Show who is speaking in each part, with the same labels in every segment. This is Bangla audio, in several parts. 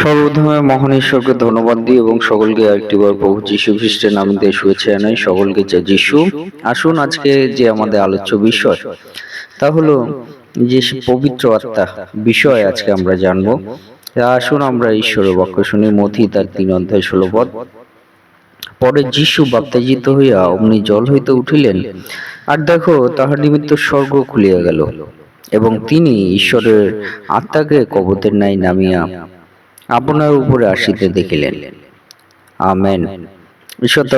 Speaker 1: সর্বপ্রথমে মহান ঈশ্বরকে ধন্যবাদ দিই এবং সকলকে একটিবার প্রভু যীশু খ্রিস্টের নামে দিয়ে শুভেচ্ছা জানাই। সকলকে যে যীশু। আসুন আজকে যে আমাদের আলোচ্য বিষয়, তা হলো যে পবিত্র আত্মা বিষয় আজকে আমরা জানব। আসুন আমরা ঈশ্বরের বাক্য শুনি মথি তার তিন অধ্যায় ষোলো পদ। পরে যিশু বাপ্তাজিত হইয়া অমনি জল হইতে উঠিলেন, আর দেখো তাহার নিমিত্ত স্বর্গ খুলিয়া গেল, এবং তিনি ঈশ্বরের আত্মাকে কবতের ন্যায় নামিয়া আপনার উপরে আসিতে দেখিলেন। আমেন।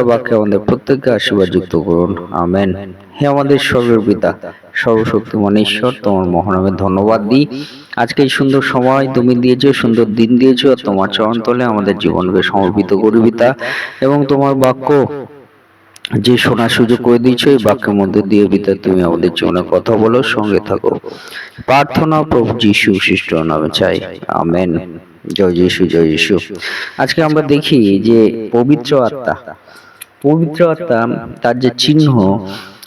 Speaker 1: বাক্যে আমাদের প্রত্যেককে আশীর্বাদ যুক্ত করুন। আমেন। হে আমাদের স্বর্গের পিতা সর্বশক্তিমান ঈশ্বর, তোমার মহানামে ধন্যবাদ দিই। আজকে এই সুন্দর সময় তুমি দিয়েছ সুন্দর দিন দিয়েছ তোমার চরণ তলে আমাদের জীবনকে সমর্পিত করি পিতা। এবং তোমার বাক্য যে শোনার সুযোগ করে দিয়েছ, এই বাক্যের মধ্যে দিয়ে পিতা, তুমি আমাদের জীবনে কথা বলো, সঙ্গে থাকো। প্রার্থনা প্রভু যিশু খ্রিস্ট নামে চাই। আমেন। জয় যিশু জয় যিশু। আজকে আমরা দেখি যে পবিত্র আত্মা পবিত্র আত্মা তার যে চিহ্ন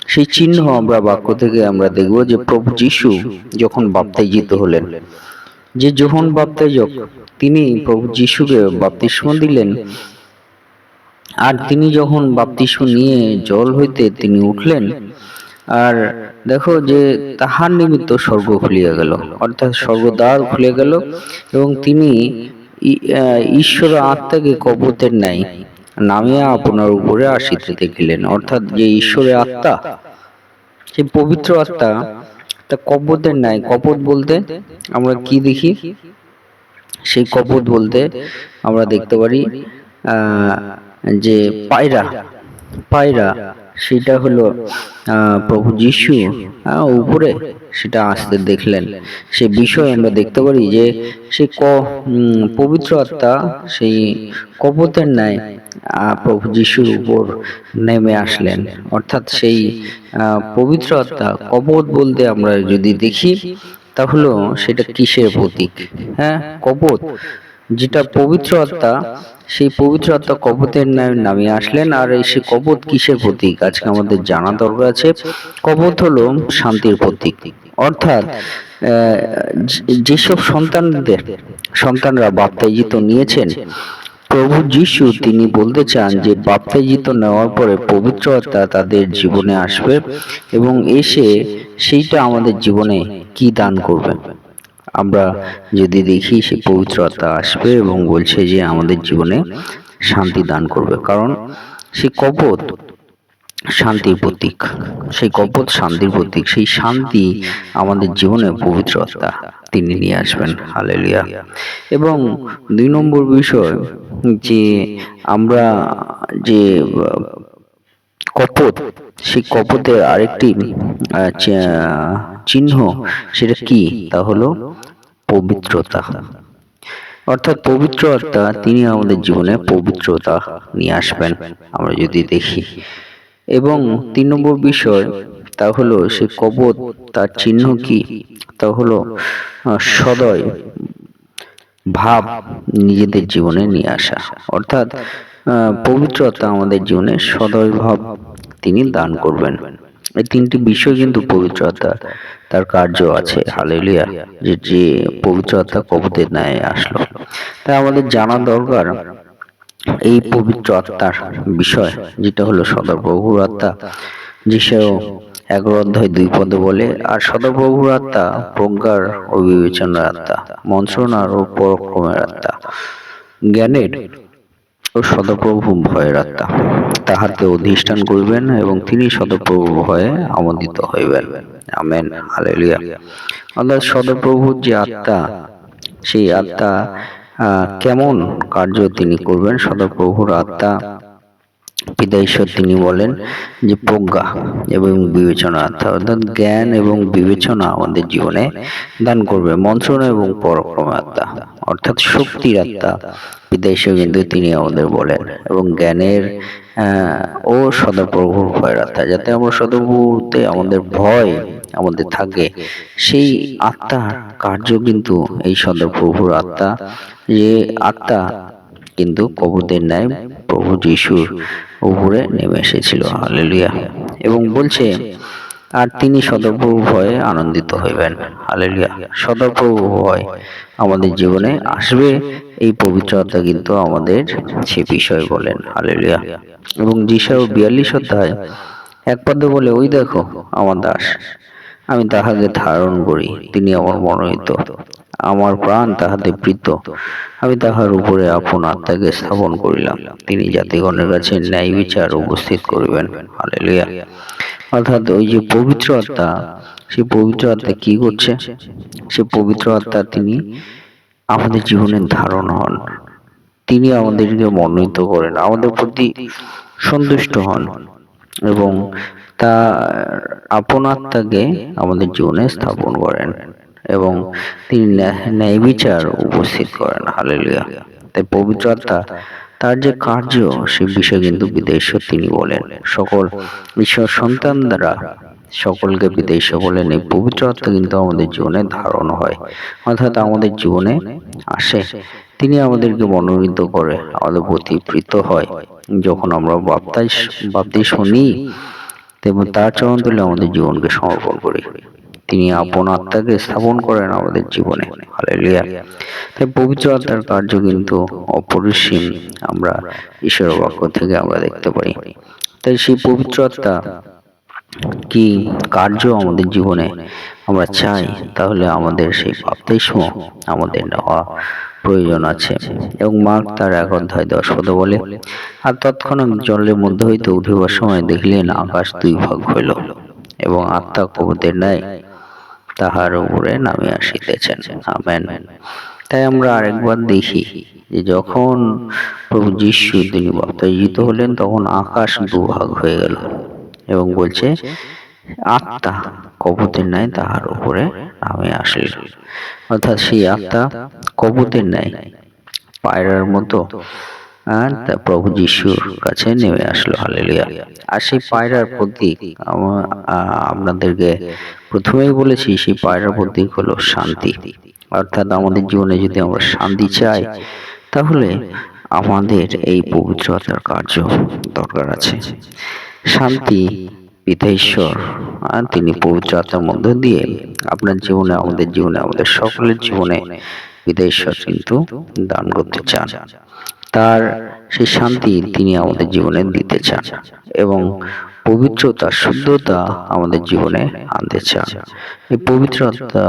Speaker 1: সেই চিহ্ন আমরা বাক্য থেকে আমরা দেখব যে প্রভু যিশু যখন বাপ্তাইজিত হলেন। যে যোহন বাপ্তাইজক তিনি প্রভু যিশুকে বাপ্তিস্ম দিলেন। আর তিনি যখন বাপ্তিস্ম নিয়ে জল হইতে তিনি উঠলেন আর দেখো যে তাহার নিমিত্ত স্বর্গ খুলিয়া গেল। অর্থাৎ স্বর্গদ্বার খুলে গেল এবং তিনি ঈশ্বর আত্মাকে কবতের নাই নামিয়া আপনার উপরে আসিতে দেখিলেন। অর্থাৎ যে ঈশ্বরের আত্মা সেই পবিত্র আত্মা, তা কপতের নাই কপত বলতে আমরা কি দেখি? সেই কপত বলতে আমরা দেখতে পারি যে পায়রা। পায়রা সেটা হলো প্রভু যিশু উপরে সেটা আসতে দেখলেন। সে বিষয় আমরা দেখতে পারি যে সে ক পবিত্র আত্মা সেই কপতের ন্যায় প্রভু যিশুর উপর নেমে আসলেন। অর্থাৎ সেই পবিত্র আত্মা কপত বলতে আমরা যদি দেখি তাহলে সেটা কিসের প্রতীক? হ্যাঁ কপত। যেটা পবিত্র আত্মা সেই পবিত্র আত্মা কপতের নামে নামিয়ে আসলেন। আর এই সে কপত কিসের প্রতীক? আজকে আমাদের জানা দরকার আছে কপত হলো শান্তির প্রতীক। অর্থাৎ যেসব সন্তানদের সন্তানরা বাপ্তাইজিত নিয়েছেন প্রভু যিশু তিনি বলতে চান যে বাপ্তাইজিত নেওয়ার পরে পবিত্র আত্মা তাদের জীবনে আসবে এবং এসে সেইটা আমাদের জীবনে কি দান করবে? আমরা যদি দেখি সে পবিত্র আত্মা আসবে এবং বলছে যে আমাদের জীবনে শান্তি দান করবে। কারণ সে কপত শান্তির প্রতীক, সেই কপত শান্তির প্রতীক, সেই শান্তি আমাদের জীবনে পবিত্র আত্মা তিনি নিয়ে আসবেন। হালেলুয়া। এবং দুই নম্বর বিষয় যে আমরা যে কপত সেই কপতের আরেকটি চিহ্ন। সেটা কি? তা হলো পবিত্রতা। অর্থাৎ পবিত্র আত্মা তিনি আমাদের জীবনে পবিত্রতা নিয়ে আসবেন আমরা যদি দেখি। এবং তিন নম্বর বিষয় তা হলো সে কবত তার চিহ্ন কি? তা হলো সদয় ভাব নিজেদের জীবনে নিয়ে আসা। অর্থাৎ আহ, পবিত্র আত্মা আমাদের জীবনে সদয় ভাব তিনি দান করবেন। এই তিনটি বিষয় কিন্তু পবিত্র আত্মা তার কার্য আছে। হালেলিয়া যে যে পবিত্র আত্মা কবতের ন্যায় আসলো। তাই আমাদের জানা দরকার এই পবিত্র আত্মার বিষয় যেটা হলো সদাপ্রভুর আত্মা যে সেও এগারো অধ্যায় দুই পদে বলে আর সদাপ্রভুর আত্মা প্রজ্ঞার ও বিবেচনার আত্মা মন্ত্রণার ও পরাক্রমের আত্মা। জ্ঞানের ও সদাপ্রভু ভয়ের আত্মা তাহাতে অধিষ্ঠান করিবেন এবং তিনি সদাপ্রভু ভয়ে আমোদিত হইবেন। আমেন। হালেলুয়া। অর্থাৎ সদাপ্রভুর যে আত্মা, সেই আত্মা কেমন কার্য তিনি করবেন? সদপ্রভুর আত্মা পিতা ঈশ্বর তিনি বলেন যে, প্রজ্ঞা এবং বিবেচনা আত্মা। অর্থাৎ জ্ঞান এবং বিবেচনা আমাদের জীবনে দান করবে। মন্ত্রণা এবং পরাক্রম আত্মা। অর্থাৎ শক্তির আত্মা। বিদেশেও কিন্তু তিনি আমাদের বলেন এবং জ্ঞানের ও সদাপ্রভুর ভয়ের আত্মা। যাতে আমরা সদাপ্রভুতে আমাদের ভয় আমাদের থাকে সেই আত্মার কার্য কিন্তু এই সদাপ্রভুর আত্মা। যে আত্মা কিন্তু কবরদের ন্যায় প্রভু যিশুর উপরে নেমে এসেছিল। হালেলুয়া। এবং বলছে আর তিনি সদপ্রভু ভয়ে আনন্দিত হইবেন। হালেলুয়া। সদপ্রভু ভয় আমাদের জীবনে আসবে। এই পবিত্র আত্মা কিন্তু আমাদের সে বিষয় বলেন। হালেলুয়া। এবং যিশাও বিয়াল্লিশ অধ্যায় এক পদে বলে ওই দেখো আমার দাস আমি তাহাকে ধারণ করি তিনি আমার মনোনীত। আমার প্রাণ তাহাতে প্রীত। আমি তাহার উপরে আপন আত্মাকে স্থাপন করিলাম। তিনি জাতিগণের কাছে ন্যায় বিচার উপস্থিত করিবেন। হালেলুয়া। অর্থাৎ ওই যে পবিত্র আত্মা, সেই পবিত্র আত্মা কি করছে? সে পবিত্র আত্মা তিনি আমাদের জীবনের ধারণ হন। তিনি আমাদেরকে মনোনীত করেন, আমাদের প্রতি সন্তুষ্ট হন এবং তা আপন আত্মাকে আমাদের জীবনে স্থাপন করেন এবং তিনি ন্যায় বিচার উপস্থিত করেন। হালেলুয়া। তাই পবিত্র আত্মা তার যে কার্য সে বিষয়ে কিন্তু বিদেশ তিনি বলেন। সকল ঈশ্বর সন্তান দ্বারা সকলকে বিদেশ বলেন এই পবিত্র আত্মা কিন্তু আমাদের জীবনে ধারণ হয়। অর্থাৎ আমাদের জীবনে আসে। তিনি আমাদেরকে মনোনীত করে আমাদের প্রতি প্রীত হয়। যখন আমরা বাপ্তাই বাপ্তি শুনি তেমন তার চরণ তুলে আমাদের জীবনকে সমর্পণ করি। তিনি আপন আত্মাকে স্থাপন করেন আমাদের জীবনে। তাই পবিত্র আত্মার কার্য কিন্তু অপরিসীম আমরা ঈশ্বর বাক্য থেকে আমরা দেখতে পাই। তাই সেই পবিত্র আত্মা কি কার্য আমাদের জীবনে আমরা চাই, তাহলে আমাদের সেই বাপ্তিস্ম আমাদের নেওয়া প্রয়োজন আছে। এবং মার্ক তার এক অধ্যায় দশ পদে বলে, আর তৎক্ষণাৎ জলের মধ্যে হইতে উঠিবার সময় দেখলেন আকাশ দুই ভাগ হইল, এবং আত্মা কবতের ন্যায় তাহার উপরে নামে আসিতেছেন। আমেন। তাই আমরা আরেকবার দেখি যে যখন প্রভু যিশু তিনি বাপ্তাজিত হলেন, তখন আকাশ দুভাগ হয়ে গেল এবং বলছে, আত্মা কবুতের ন্যায় তাহার উপরে নামে আসিল। অর্থাৎ সেই আত্মা কবুতের ন্যায় পায়রার মতো, আর প্রভু যিশুর কাছে নেমে আসলো। হালেলিয়া। আর সেই পায়রার প্রতীক আপনাদেরকে প্রথমেই বলেছি, সেই পায়রার প্রতীক হলো শান্তি। অর্থাৎ আমাদের জীবনে যদি আমরা শান্তি চাই, তাহলে আমাদের এই পবিত্রতার কার্য দরকার আছে। শান্তি পিতা ঈশ্বর তিনি পবিত্র আত্মার মধ্য দিয়ে আপনার জীবনে, আমাদের জীবনে, আমাদের সকলের জীবনে পিতা কিন্তু দান করতে চান। তার সেই শান্তি তিনি আমাদের জীবনে দিতে চান এবং পবিত্রতা, শুদ্ধতা আমাদের জীবনে আনতে চান। এই পবিত্রতা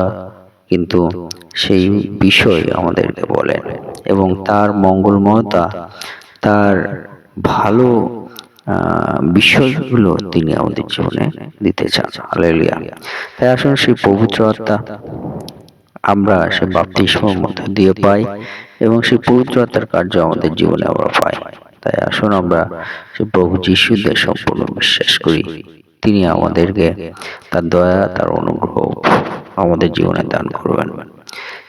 Speaker 1: কিন্তু সেই বিষয় আমাদেরকে বলেন এবং তার মঙ্গলময়তা, তার ভালো বিষয়গুলো তিনি আমাদের জীবনে দিতে চান। হালেলিয়া। তাই আসুন সেই পবিত্র আত্মা আমরা সে বাপ্তিস্মর মধ্যে দিয়ে পাই এবং সেই পবিত্র আত্মার কার্য আমাদের জীবনে আমরা পাই তাই আসুন আমরা সে প্রভু যিশুদের সম্পূর্ণ বিশ্বাস করি। তিনি আমাদেরকে তার দয়া তার অনুগ্রহ আমাদের জীবনে দান করবেন।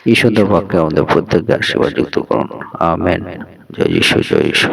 Speaker 1: ঈশ্বরের পক্ষে আমাদের প্রত্যেককে আশীর্বাদ যুক্ত করুন। আমেন। জয় যিশু। জয় যিশু।